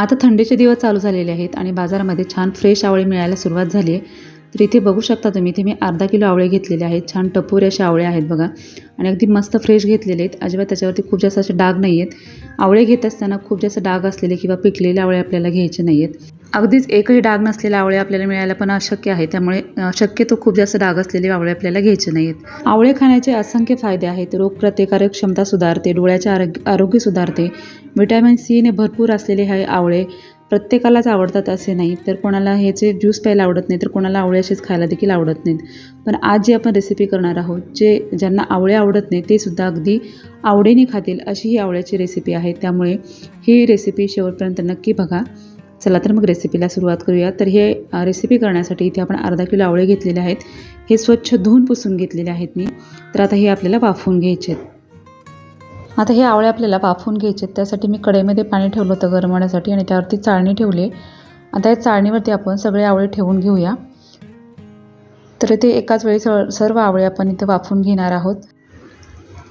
आता थंडीचे दिवस चालू झालेले आहेत आणि बाजारामध्ये छान फ्रेश आवळे मिळायला सुरुवात झाली आहे. तर इथे बघू शकता तुम्ही इथे मी अर्धा किलो आवळे घेतलेले आहेत. छान टपोरे असे आवळे आहेत बघा. आणि अगदी मस्त फ्रेश घेतलेले आहेत. अजिबात त्याच्यावरती खूप जास्त असे डाग नाही आहेत आवळे घेत असताना खूप जास्त डाग असलेले किंवा पिकलेले आवळे आपल्याला घ्यायचे नाही आहेत अगदीच एकही डाग नसलेले आवळे आपल्याला मिळायला पण अशक्य आहे. त्यामुळे शक्यतो खूप जास्त डाग असलेले आवळे आपल्याला घ्यायचे नाहीत. आवळे खाण्याचे असंख्य फायदे आहेत. रोगप्रतिकारक क्षमता सुधारते डोळ्याचे आरोग्य आरोग्य सुधारते. व्हिटॅमिन सीने भरपूर असलेले हे आवळे प्रत्येकालाच आवडतात असे नाही. तर कोणाला ह्याचे ज्यूस प्यायला आवडत नाही तर कोणाला आवळे असेच खायला देखील आवडत नाहीत. पण आज जी आपण रेसिपी करणार आहोत जे ज्यांना आवळे आवडत नाही ते सुद्धा अगदी आवडीने खातील अशी ही आवळ्याची रेसिपी आहे. त्यामुळे ही रेसिपी शेवटपर्यंत नक्की बघा. चला तर मग रेसिपीला सुरुवात करूया. तर हे रेसिपी करण्यासाठी इथे आपण अर्धा किलो आवळे घेतलेले आहेत. हे स्वच्छ धुवून पुसून घेतलेले आहेत मी. तर आता हे आपल्याला वाफवून घ्यायचे आहेत. आता हे आवळे आपल्याला वाफवून घ्यायचे आहेत. त्यासाठी मी कढईमध्ये पाणी ठेवलं होतं गरम होण्यासाठी आणि त्यावरती चाळणी ठेवली आता या चाळणीवरती आपण सगळे आवळे ठेवून घेऊया. तर ते एकाच वेळी सर्व आवळे आपण इथे वाफवून घेणार आहोत.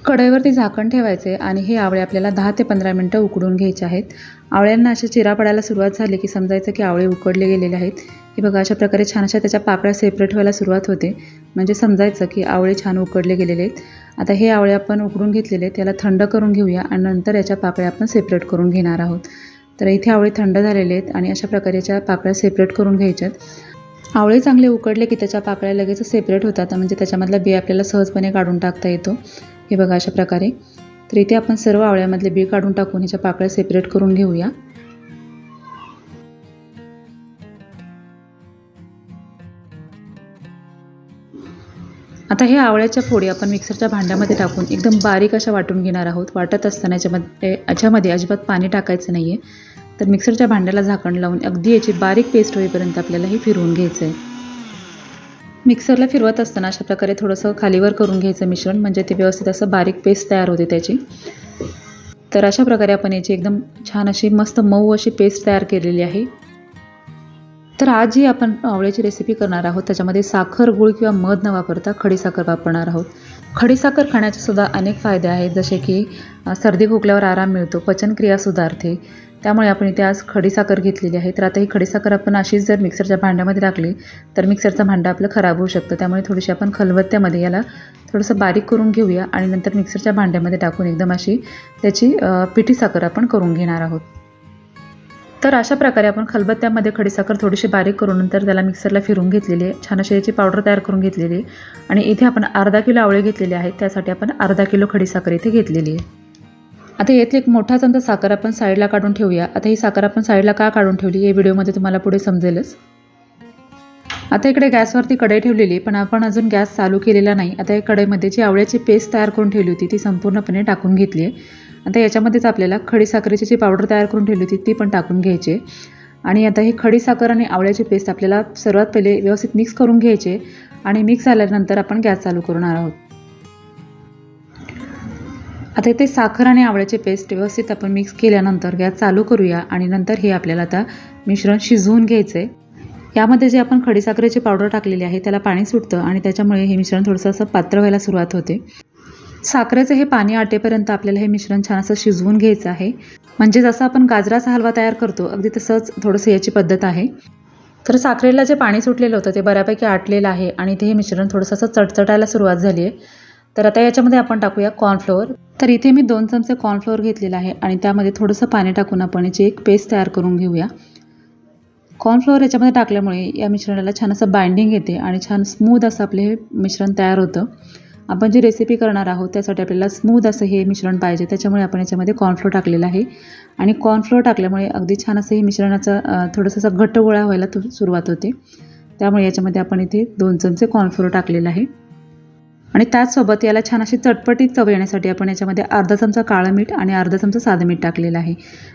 कढईवरती झाकण ठेवायचे आणि हे आवळे आपल्याला दहा ते पंधरा मिनटं उकडून घ्यायचे आहेत. आवळ्यांना अशा चिरा पडायला सुरुवात झाली की समजायचं की आवळे उकडले गेलेले आहेत. हे बघा अशा प्रकारे छान अशा त्याच्या पाकळ्या सेपरेट व्हायला सुरुवात होते. म्हणजे समजायचं की आवळे छान उकडले गेलेले आहेत. आता हे आवळे आपण उकडून घेतलेले आहेत त्याला थंड करून घेऊया आणि नंतर याच्या पाकळ्या आपण सेपरेट करून घेणार आहोत. तर इथे आवळे थंड झालेले आहेत आणि अशा प्रकारे याच्या पाकळ्या सेपरेट करून घ्यायच्यात आवळे चांगले उकडले की त्याच्या पाकळ्या लगेच सेपरेट होतात. म्हणजे त्याच्यामधला बी आपल्याला सहजपणे काढून टाकता येतो. हे बघा अशा प्रकारे. तर इथे आपण सर्व आवळ्यामधले बी काढून टाकून ह्याच्या पाकळ्या सेपरेट करून घेऊया. आता हे आवळ्याच्या फोडी आपण मिक्सरच्या भांड्यामध्ये टाकून एकदम बारीक अशा वाटून घेणार आहोत. वाटत असताना याच्यामध्ये याच्यामध्ये अजिबात पाणी टाकायचं नाही आहे तर मिक्सरच्या भांड्याला झाकण लावून अगदी याची बारीक पेस्ट होईपर्यंत आपल्याला हे फिरवून घ्यायचं आहे मिक्सरला फिरवत असताना अशा प्रकारे थोडंसं खालीवर करून घ्यायचं मिश्रण म्हणजे ते व्यवस्थित असं बारीक पेस्ट तयार होते त्याची. तर अशा प्रकारे आपण याची एकदम छान अशी मस्त मऊ अशी पेस्ट तयार केलेली आहे. तर आज जी आपण आवळ्याची रेसिपी करणार आहोत. त्याच्यामध्ये साखर गुळ किंवा मध न वापरता खडीसाखर वापरणार आहोत. खडीसाखर खाण्याचे सुद्धा अनेक फायदे आहेत. जसे की सर्दी खोकल्यावर आराम मिळतो पचनक्रिया सुधारते त्यामुळे आपण इथे आज खडीसाखर घेतलेली आहे. तर आता ही खडीसाखर आपण अशीच जर मिक्सरच्या भांड्यामध्ये टाकली तर मिक्सरचं भांडं आपलं खराब होऊ शकतं. त्यामुळे थोडीशी आपण खलबत्त्यामध्ये याला थोडंसं बारीक करून घेऊया आणि नंतर मिक्सरच्या भांड्यामध्ये टाकून एकदम अशी त्याची पिठी साखर आपण करून घेणार आहोत. तर अशा प्रकारे आपण खलबत्त्यामध्ये खडीसाखर थोडीशी बारीक करून नंतर त्याला मिक्सरला फिरून घेतलेली आहे. छान अशी याची पावडर तयार करून घेतलेली आहे. आणि इथे आपण अर्धा किलो आवळे घेतलेले आहेत त्यासाठी आपण अर्धा किलो खडीसाखर इथे घेतलेली आहे. आता यातली एक मोठा चमचा साखर आपण साईडला काढून ठेवूया. आता ही साखर आपण साईडला का काढून ठेवली हे व्हिडिओमध्ये तुम्हाला पुढे समजेलच. आता इकडे गॅसवरती कढई ठेवलेली आहे, पण आपण अजून गॅस चालू केलेला नाही. आता या कढईमध्ये जी आवळ्याची पेस्ट तयार करून ठेवली होती ती संपूर्णपणे टाकून घेतली आहे. आता याच्यामध्येच आपल्याला खडीसाखरेची जी पावडर तयार करून ठेवली होती ती पण टाकून घ्यायची आहे. आणि आता ही खडीसाखर आणि आवळ्याची पेस्ट आपल्याला सर्वात पहिले व्यवस्थित मिक्स करून घ्यायचे आणि मिक्स झाल्यानंतर आपण गॅस चालू करणार आहोत. आता इथे साखर आणि आवळ्याचे पेस्ट व्यवस्थित आपण मिक्स केल्यानंतर गॅस चालू करूया आणि नंतर हे आपल्याला आता मिश्रण शिजवून घ्यायचं आहे यामध्ये जे आपण खडीसाखरेची पावडर टाकलेली आहे त्याला पाणी सुटतं आणि त्याच्यामुळे हे मिश्रण थोडंसं असं पात्र व्हायला सुरुवात होते. साखरेचं हे पाणी आटेपर्यंत आपल्याला हे मिश्रण छान असं शिजवून घ्यायचं आहे. म्हणजे जसं आपण गाजराचा हलवा तयार करतो अगदी तसंच थोडंसं याची पद्धत आहे. तर साखरेला जे पाणी सुटलेलं होतं ते बऱ्यापैकी आटलेलं आहे आणि ते हे मिश्रण थोडंसं असं चटचटायला सुरुवात झाली आहे तर आता याच्यामध्ये आपण टाकूया कॉर्नफ्लोअर तर इथे मी दोन चमचे कॉर्नफ्लोअर घेतलेलं आहे आणि त्यामध्ये थोडंसं पाणी टाकून आपण याची एक पेस्ट तयार करून घेऊया. कॉर्नफ्लोअर याच्यामध्ये टाकल्यामुळे या मिश्रणाला छान असं बाइंडिंग येते आणि छान स्मूद असं आपले हे मिश्रण तयार होतं. आपण जी रेसिपी करणार आहोत त्यासाठी आपल्याला स्मूद असं हे मिश्रण पाहिजे. त्याच्यामुळे आपण याच्यामध्ये कॉर्नफ्लोअर टाकलेलं आहे. आणि कॉर्नफ्लोअर टाकल्यामुळे अगदी छान असं हे मिश्रणाचं थोडंसं असं घट्ट गोळा व्हायला सुरुवात होते. त्यामुळे याच्यामध्ये आपण इथे दोन चमचे कॉर्नफ्लोअर टाकलेलं आहे. आणि त्याचसोबत याला छान अशी चटपटीत चव येण्यासाठी आपण याच्यामध्ये अर्धा चमचा काळं मीठ आणि अर्धा चमचा साधं मीठ टाकलेलं आहे.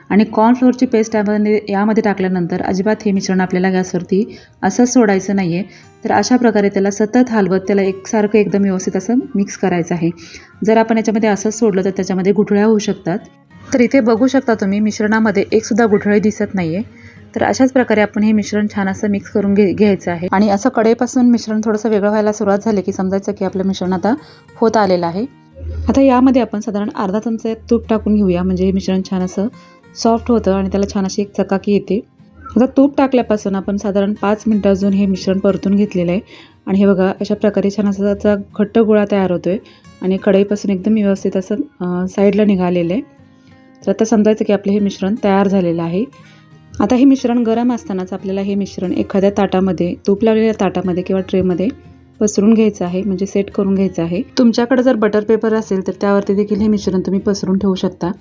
आणि कॉर्नफ्लोअरची पेस्ट यामध्ये यामध्ये टाकल्यानंतर अजिबात हे मिश्रण आपल्याला गॅसवरती असंच सोडायचं नाही आहे तर अशा प्रकारे त्याला सतत हलवत त्याला एकसारखं एकदम व्यवस्थित असं मिक्स करायचं आहे. जर आपण याच्यामध्ये असंच सोडलं तर त्याच्यामध्ये गुठळ्या होऊ शकतात. तर इथे बघू शकता तुम्ही मिश्रणामध्ये एकसुद्धा गुठळी दिसत नाही आहे तर अशाच प्रकारे आपण हे मिश्रण छान असं मिक्स करून घे घ्यायचं आहे. आणि असं कडेपासून मिश्रण थोडंसं वेगळं व्हायला सुरुवात झाली की समजायचं की आपलं मिश्रण आता होत आलेलं आहे. आता यामध्ये आपण साधारण अर्धा चमचा तूप टाकून घेऊया. म्हणजे हे मिश्रण छान असं सॉफ्ट होतं आणि त्याला छान अशी एक चकाकी येते. आता तूप टाकल्यापासून आपण साधारण पाच मिनटं अजून हे मिश्रण परतून घेतलेलं आहे. आणि हे बघा अशा प्रकारे छान असा त्याचा घट्ट गोळा तयार होतो आहे आणि कढईपासून एकदम व्यवस्थित असं साईडला निघालेलं आहे. तर आता समजायचं की आपलं हे मिश्रण तयार झालेलं आहे. आता हे मिश्रण गरम असतानाच आपल्याला हे मिश्रण एखाद्या ताटामध्ये तूप लावलेल्या ताटामध्ये किंवा ट्रेमध्ये पसरून घ्यायचं आहे म्हणजे सेट करून घ्यायचं आहे. तुमच्याकडे जर बटर पेपर असेल तर त्यावरती देखील हे मिश्रण तुम्ही पसरून ठेवू शकता.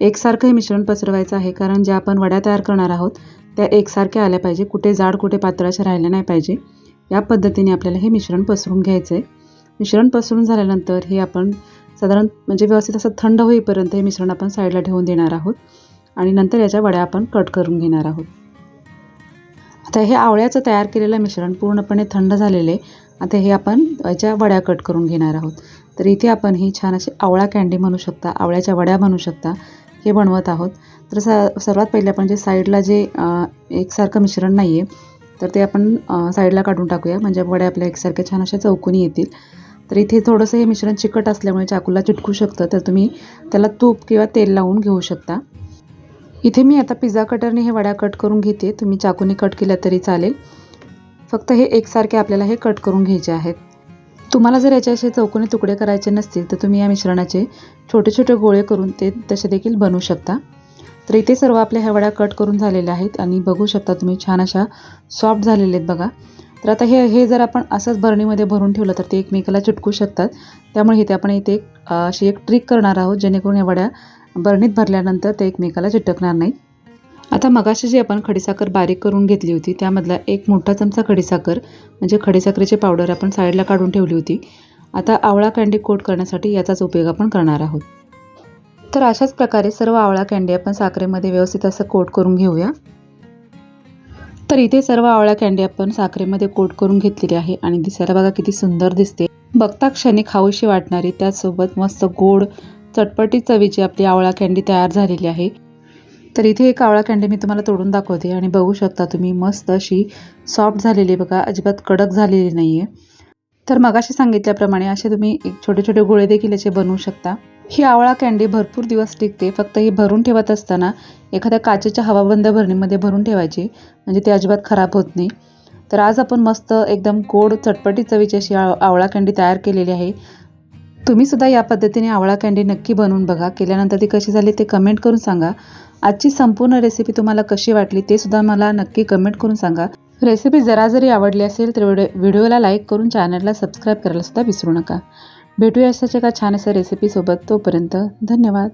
एकसारखं हे मिश्रण पसरवायचं आहे कारण ज्या आपण वड्या तयार करणार आहोत त्या एकसारख्या आल्या पाहिजे. कुठे जाड कुठे पातळ अशा राहिल्या नाही पाहिजे. या पद्धतीने आपल्याला हे मिश्रण पसरून घ्यायचं आहे मिश्रण पसरून झाल्यानंतर हे आपण साधारण म्हणजे व्यवस्थित असं थंड होईपर्यंत हे मिश्रण आपण साईडला ठेवून देणार आहोत. आणि नंतर याच्या वड्या आपण कट करून घेणार आहोत. आता हे आवळ्याचं तयार केलेलं मिश्रण पूर्णपणे थंड झालेले आता हे आपण याच्या वड्या कट करून घेणार आहोत. तर इथे आपण ही छान अशी आवळा कँडी म्हणू शकता आवळ्याच्या वड्या म्हणू शकता हे बनवत आहोत. तर स सर्वात पहिले आपण जे साईडला जे एकसारखं मिश्रण नाही आहे तर ते आपण साईडला काढून टाकूया. म्हणजे वड्या आपल्या एकसारख्या छान अशा चौकोनी येतील. तर इथे थोडंसं हे मिश्रण चिकट असल्यामुळे चाकूला चिटकू शकतं तर तुम्ही त्याला तूप किंवा तेल लावून घेऊ शकता. इथे मी आता पिझ्झा कटरने हे वड्या कट करून घेते. तुम्ही चाकूने कट केल्या तरी चालेल. फक्त हे एकसारखे आपल्याला हे कट करून घ्यायचे आहेत. तुम्हाला जर याचे असे चौकोनी तुकडे करायचे नसतील तर तुम्ही या मिश्रणाचे छोटे छोटे गोळे करून ते तसे देखील बनवू शकता. तर इथे सर्व आपल्या ह्या वड्या कट करून झालेल्या आहेत आणि बघू शकता तुम्ही छान अशा सॉफ्ट झालेले आहेत बघा. तर आता हे हे जर आपण असंच भरणीमध्ये भरून ठेवलं तर ते एकमेकाला चिटकू शकतात. त्यामुळे इथे आपण इथे एक, अशी एक ट्रिक करणार आहोत जेणेकरून या वड्या बरणीत भरल्यानंतर ते एकमेकाला चिटकणार नाही आता मगाशी जी आपण खडीसाखर बारीक करून घेतली होती त्यामधला एक मोठा चमचा खडीसाखर म्हणजे खडीसाखरेची पावडर आपण साईडला काढून ठेवली होती. आता आवळा कँडी कोट करण्यासाठी याचाच उपयोग आपण करणार आहोत. तर अशाच प्रकारे सर्व आवळा कँडी आपण साखरेमध्ये व्यवस्थित असं कोट करून घेऊया. तर इथे सर्व आवळा कँडी आपण साखरेमध्ये कोट करून घेतलेली आहे आणि दिसायला बघा किती सुंदर दिसते. बघता क्षणी खाऊशी वाटणारी त्याचसोबत मस्त गोड चटपटी चवीची आपली आवळा कँडी तयार झालेली आहे. तर इथे एक आवळा कँडी मी तुम्हाला तोडून दाखवते आणि बघू शकता तुम्ही मस्त अशी सॉफ्ट झालेली बघा अजिबात कडक झालेली नाही आहे तर मगाशी सांगितल्याप्रमाणे असे तुम्ही एक छोटे छोटे गोळे देखील याचे बनवू शकता. ही आवळा कँडी भरपूर दिवस टिकते फक्त ही भरून ठेवत असताना एखाद्या काचेच्या हवाबंद भरणीमध्ये भरून ठेवायची म्हणजे ते अजिबात खराब होत नाही. तर आज आपण मस्त एकदम गोड चटपटी चवीची अशी आवळा कँडी तयार केलेली आहे. तुम्ही सुद्धा या पद्धतीने आवळा कँडी नक्की बनवून बघा. केल्यानंतर ती कशी झाली ते कमेंट करून सांगा. आजची संपूर्ण रेसिपी तुम्हाला कशी वाटली ते सुद्धा मला नक्की कमेंट करून सांगा. रेसिपी जरा जरी आवडली असेल तर व्हिडिओ व्हिडिओला लाईक करून चॅनलला सबस्क्राईब करायला सुद्धा विसरू नका. भेटूया अशाच एका छान अशा रेसिपीसोबत तोपर्यंत धन्यवाद.